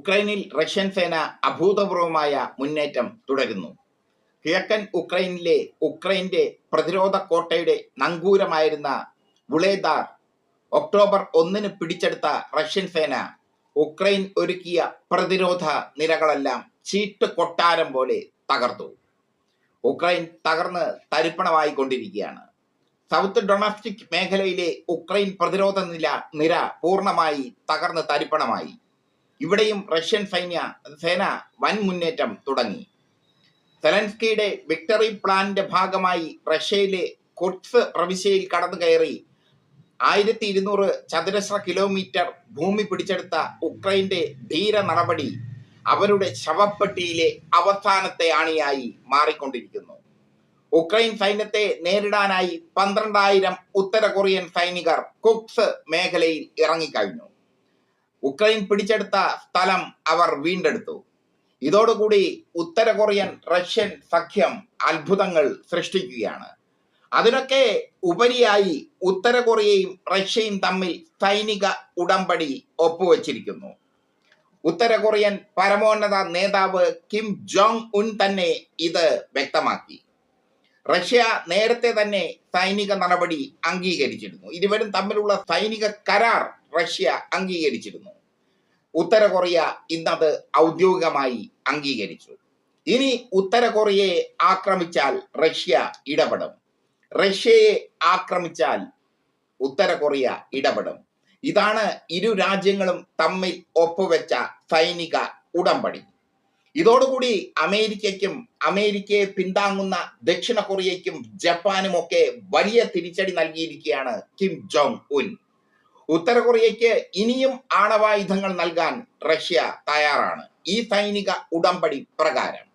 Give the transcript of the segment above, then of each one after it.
ഉക്രൈനിൽ Russian സേന അഭൂതപൂർവമായ മുന്നേറ്റം തുടരുന്നു. കിഴക്കൻ ഉക്രൈനിലെ ഉക്രൈന്റെ പ്രതിരോധ കോട്ടയുടെ നങ്കൂരമായിരുന്ന ബുളേദാർ ഒക്ടോബർ ഒന്നിന് പിടിച്ചെടുത്ത റഷ്യൻ സേന ഉക്രൈൻ ഒരുക്കിയ പ്രതിരോധ നിരകളെല്ലാം ചീട്ട് കൊട്ടാരം പോലെ തകർത്തു. ഉക്രൈൻ തകർന്ന് തരിപ്പണമായി കൊണ്ടിരിക്കുകയാണ്. സൗത്ത് ഡൊമസ്റ്റിക് മേഖലയിലെ ഉക്രൈൻ പ്രതിരോധ നില നിര പൂർണമായി തകർന്ന് തരിപ്പണമായി. ഇവിടെയും റഷ്യൻ സൈന്യ സേന വൻ മുന്നേറ്റം തുടങ്ങി. സെലൻസ്കിയുടെ വിക്ടറി പ്ലാനിന്റെ ഭാഗമായി റഷ്യയിലെ കുർട്സ് പ്രവിശ്യയിൽ കടന്നു കയറി ആയിരത്തി ഇരുന്നൂറ് ചതുരശ്ര കിലോമീറ്റർ ഭൂമി പിടിച്ചെടുത്ത ഉക്രൈന്റെ ധീര നടപടി അവരുടെ ശവപ്പെട്ടിയിലെ അവസാനത്തെ അണിയായി മാറിക്കൊണ്ടിരിക്കുന്നു. ഉക്രൈൻ സൈന്യത്തെ നേരിടാനായി പന്ത്രണ്ടായിരം ഉത്തര കൊറിയൻ സൈനികർ കുക്സ് മേഖലയിൽ ഇറങ്ങിക്കഴിഞ്ഞു. ഉക്രൈൻ പിടിച്ചെടുത്ത സ്ഥലം അവർ വീണ്ടെടുത്തു. ഇതോടുകൂടി ഉത്തര കൊറിയൻ റഷ്യൻ സഖ്യം അത്ഭുതങ്ങൾ സൃഷ്ടിക്കുകയാണ്. അതിനൊക്കെ ഉപരിയായി ഉത്തര കൊറിയയും റഷ്യയും തമ്മിൽ സൈനിക ഉടമ്പടി ഒപ്പുവച്ചിരിക്കുന്നു. ഉത്തര കൊറിയൻ പരമോന്നത നേതാവ് കിം ജോങ് ഉൻ തന്നെ ഇത് വ്യക്തമാക്കി. റഷ്യ നേരത്തെ തന്നെ സൈനിക നടപടി അംഗീകരിച്ചിരുന്നു. ഇരുവരും തമ്മിലുള്ള സൈനിക കരാർ റഷ്യ അംഗീകരിച്ചിരുന്നു. ഉത്തര കൊറിയ ഇന്നത് ഔദ്യോഗികമായി അംഗീകരിച്ചു. ഇനി ഉത്തര കൊറിയയെ ആക്രമിച്ചാൽ റഷ്യ ഇടപെടും. റഷ്യയെ ആക്രമിച്ചാൽ ഉത്തര കൊറിയ ഇടപെടും. ഇതാണ് ഇരു രാജ്യങ്ങളും തമ്മിൽ ഒപ്പുവെച്ച സൈനിക ഉടമ്പടി. ഇതോടുകൂടി അമേരിക്കയ്ക്കും അമേരിക്കയെ പിന്താങ്ങുന്ന ദക്ഷിണ കൊറിയയ്ക്കും ജപ്പാനുമൊക്കെ വലിയ തിരിച്ചടി നൽകിയിരിക്കുകയാണ് കിം ജോങ് ഉൻ. ഉത്തര കൊറിയയ്ക്ക് ഇനിയും ആണവായുധങ്ങൾ നൽകാൻ റഷ്യ തയ്യാറാണ്. ഈ സൈനിക ഉടമ്പടി പ്രകാരം.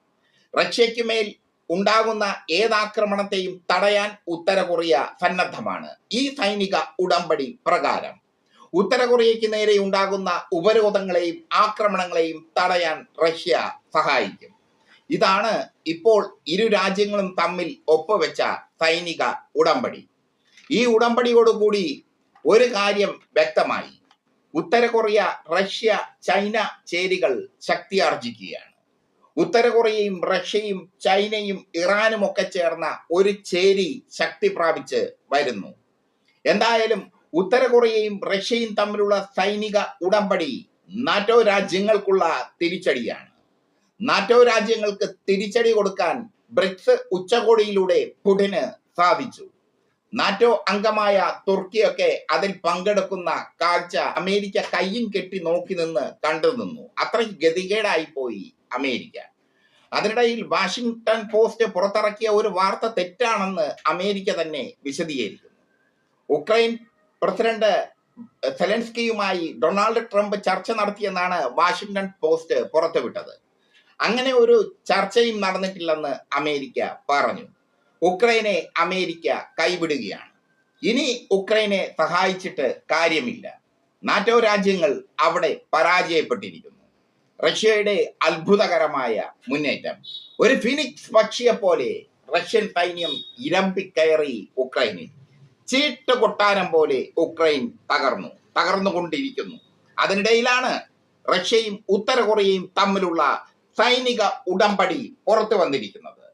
റഷ്യയ്ക്ക് മേൽ ഉണ്ടാകുന്ന ഏതാക്രമണത്തെയും തടയാൻ ഉത്തര കൊറിയ സന്നദ്ധമാണ്. ഈ സൈനിക ഉടമ്പടി പ്രകാരം. ഉത്തര കൊറിയയ്ക്ക് നേരെ ഉണ്ടാകുന്ന ഉപരോധങ്ങളെയും ആക്രമണങ്ങളെയും തടയാൻ റഷ്യ സഹായിക്കും. ഇതാണ് ഇപ്പോൾ ഇരു രാജ്യങ്ങളും തമ്മിൽ ഒപ്പുവെച്ച സൈനിക ഉടമ്പടി. ഈ ഉടമ്പടിയോടുകൂടി ഒരു കാര്യം വ്യക്തമായി. ഉത്തര കൊറിയ റഷ്യ ചൈന ചേരികൾ ശക്തിയാർജിക്കുകയാണ് ഉത്തര കൊറിയയും റഷ്യയും ചൈനയും ഇറാനും ഒക്കെ ചേർന്ന ഒരു ചേരി ശക്തി പ്രാപിച്ച് വരുന്നു. എന്തായാലും ഉത്തര കൊറിയയും റഷ്യയും തമ്മിലുള്ള സൈനിക ഉടമ്പടി നാറ്റോ രാജ്യങ്ങൾക്കുള്ള തിരിച്ചടിയാണ്. നാറ്റോ രാജ്യങ്ങൾക്ക് തിരിച്ചടി കൊടുക്കാൻ ബ്രിക്സ് ഉച്ചകോടിയിലൂടെ പുടിന് സാധിച്ചു. നാറ്റോ അംഗമായ തുർക്കിയൊക്കെ അതിൽ പങ്കെടുക്കുന്ന കാഴ്ച അമേരിക്ക കയ്യും കെട്ടി നോക്കി നിന്ന് കണ്ടു നിന്നു. അത്രയ്ക്ക് ഗതികേടായി പോയി അമേരിക്ക. അതിനിടയിൽ വാഷിംഗ്ടൺ പോസ്റ്റ് പുറത്തിറക്കിയ ഒരു വാർത്ത തെറ്റാണെന്ന് അമേരിക്ക തന്നെ വിശദീകരിക്കുന്നു. ഉക്രൈൻ പ്രസിഡന്റ് സെലൻസ്കിയുമായി ഡൊണാൾഡ് ട്രംപ് ചർച്ച നടത്തിയെന്നാണ് വാഷിംഗ്ടൺ പോസ്റ്റ് പുറത്തുവിട്ടത്. അങ്ങനെ ഒരു ചർച്ചയും നടന്നിട്ടില്ലെന്ന് അമേരിക്ക പറഞ്ഞു. ഉക്രൈനെ അമേരിക്ക കൈവിടുകയാണ്. ഇനി ഉക്രൈനെ സഹായിച്ചിട്ട് കാര്യമില്ല. നാറ്റോ രാജ്യങ്ങൾ അവിടെ പരാജയപ്പെട്ടിരിക്കുന്നു. റഷ്യയുടെ അത്ഭുതകരമായ മുന്നേറ്റം. ഒരു ഫിനിക്സ് പക്ഷിയെ പോലെ റഷ്യൻ സൈന്യം ഇരമ്പിക്കയറി ഉക്രൈനിൽ. ചീട്ട് കൊട്ടാരം പോലെ ഉക്രൈൻ തകർന്നു തകർന്നുകൊണ്ടിരിക്കുന്നു. അതിനിടയിലാണ് റഷ്യയും ഉത്തര കൊറിയയും തമ്മിലുള്ള സൈനിക ഉടമ്പടി പുറത്തു വന്നിരിക്കുന്നത്.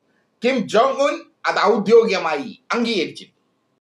കിം ജോങ് ഉൻ അത് ഔദ്യോഗികമായി അംഗീകരിച്ചിരിക്കുന്നു